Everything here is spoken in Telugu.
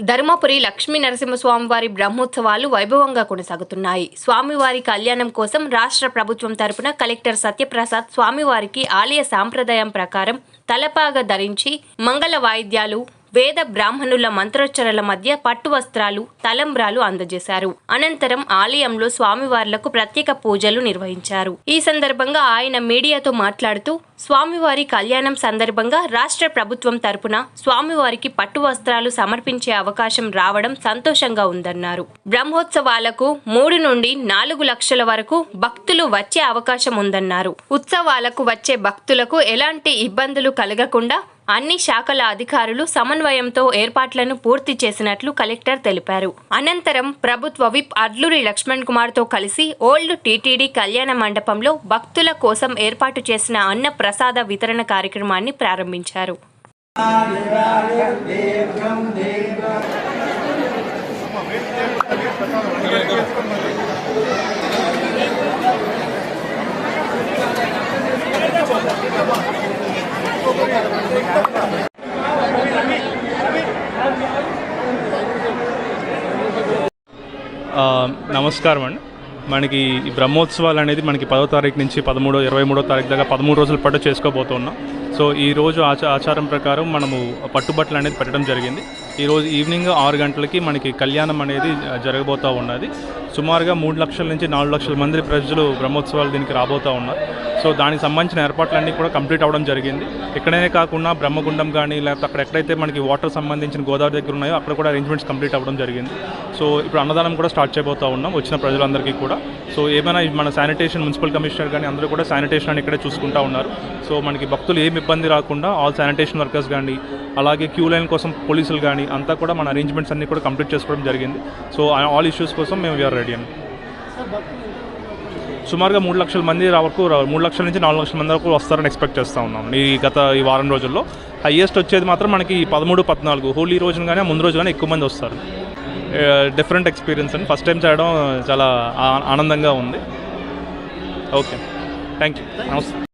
ధర్మపురి లక్ష్మీ నరసింహస్వామివారి బ్రహ్మోత్సవాలు వైభవంగా కొనసాగుతున్నాయి. స్వామివారి కళ్యాణం కోసం రాష్ట్ర ప్రభుత్వం తరపున కలెక్టర్ సత్యప్రసాద్ స్వామివారికి ఆలయ సాంప్రదాయం ప్రకారం తలపాగ ధరించి మంగళ వాయిద్యాలు వేద బ్రాహ్మణుల మంత్రోచ్చరణల మధ్య పట్టు వస్త్రాలు తలంబ్రాలు అందజేశారు. అనంతరం ఆలయంలో స్వామివార్లకు ప్రత్యేక పూజలు నిర్వహించారు. ఈ సందర్భంగా ఆయన మీడియాతో మాట్లాడుతూ స్వామివారి కళ్యాణం సందర్భంగా రాష్ట్ర ప్రభుత్వం తరపున స్వామివారికి పట్టు వస్త్రాలు సమర్పించే అవకాశం రావడం సంతోషంగా ఉందన్నారు. బ్రహ్మోత్సవాలకు మూడు నుండి నాలుగు లక్షల వరకు భక్తులు వచ్చే అవకాశం ఉందన్నారు. ఉత్సవాలకు వచ్చే భక్తులకు ఎలాంటి ఇబ్బందులు కలగకుండా అన్ని శాఖల అధికారులు సమన్వయంతో ఏర్పాట్లను పూర్తి చేసినట్లు కలెక్టర్ తెలిపారు. అనంతరం ప్రభుత్వ విప్ అడ్లూరి లక్ష్మణ్ కుమార్తో కలిసి ఓల్డ్ టీటీడీ కళ్యాణ మండపంలో భక్తుల కోసం ఏర్పాటు చేసిన అన్న ప్రసాద వితరణ కార్యక్రమాన్ని ప్రారంభించారు. నమస్కారం అండి. మనకి ఈ బ్రహ్మోత్సవాలు అనేది మనకి పదో తారీఖు నుంచి పదమూడో ఇరవై మూడో తారీఖు దాకా పదమూడు రోజుల పాటు చేసుకోబోతున్నాం. సో ఈ రోజు ఆచ ఆచారం ప్రకారం మనము పట్టుబట్టలు అనేది పెట్టడం జరిగింది. ఈరోజు ఈవినింగ్ ఆరు గంటలకి మనకి కళ్యాణం అనేది జరగబోతూ ఉన్నది. సుమారుగా మూడు లక్షల నుంచి నాలుగు లక్షల మంది ప్రజలు బ్రహ్మోత్సవాలు దీనికి రాబోతూ ఉన్నారు. సో దానికి సంబంధించిన ఏర్పాట్లన్నీ కూడా కంప్లీట్ అవ్వడం జరిగింది. ఇక్కడనే కాకుండా బ్రహ్మగుండం కానీ లేకపోతే అక్కడ ఎక్కడైతే మనకి వాటర్ సంబంధించిన గోదావరి దగ్గర ఉన్నాయో అక్కడ కూడా అరేంజ్మెంట్స్ కంప్లీట్ అవ్వడం జరిగింది. సో ఇప్పుడు అన్నదానం కూడా స్టార్ట్ చేయబోతూ ఉన్నాం వచ్చిన ప్రజలందరికీ కూడా. సో ఏమైనా మన శానిటేషన్ మున్సిపల్ కమిషనర్ కానీ అందరూ కూడా శానిటేషన్ అని ఇక్కడే చూసుకుంటూ ఉన్నారు. సో మనకి భక్తులు ఏమి ఇబ్బంది రాకుండా ఆల్ శానిటేషన్ వర్కర్స్ కానీ అలాగే క్యూ లైన్ కోసం పోలీసులు కానీ అంతా కూడా మన అరేంజ్మెంట్స్ అన్ని కూడా కంప్లీట్ చేసుకోవడం జరిగింది. సో ఆల్ ఇష్యూస్ కోసం మేము వీఆర్ రెడీ అండి సుమారుగా మూడు లక్షల మంది వరకు మూడు లక్షల నుంచి నాలుగు లక్షల మంది వరకు వస్తారని ఎక్స్పెక్ట్ చేస్తూ ఉన్నాం. ఈ గత ఈ వారం రోజుల్లో. హయ్యెస్ట్ వచ్చేది మాత్రం మనకి ఈ పదమూడు పద్నాలుగు. హోలీ రోజున కానీ ముందు రోజు కానీ ఎక్కువ మంది వస్తారు. డిఫరెంట్ ఎక్స్పీరియన్స్ అండి. ఫస్ట్ టైం చేయడం చాలా ఆనందంగా ఉంది. ఓకే థ్యాంక్ యూ నమస్తే.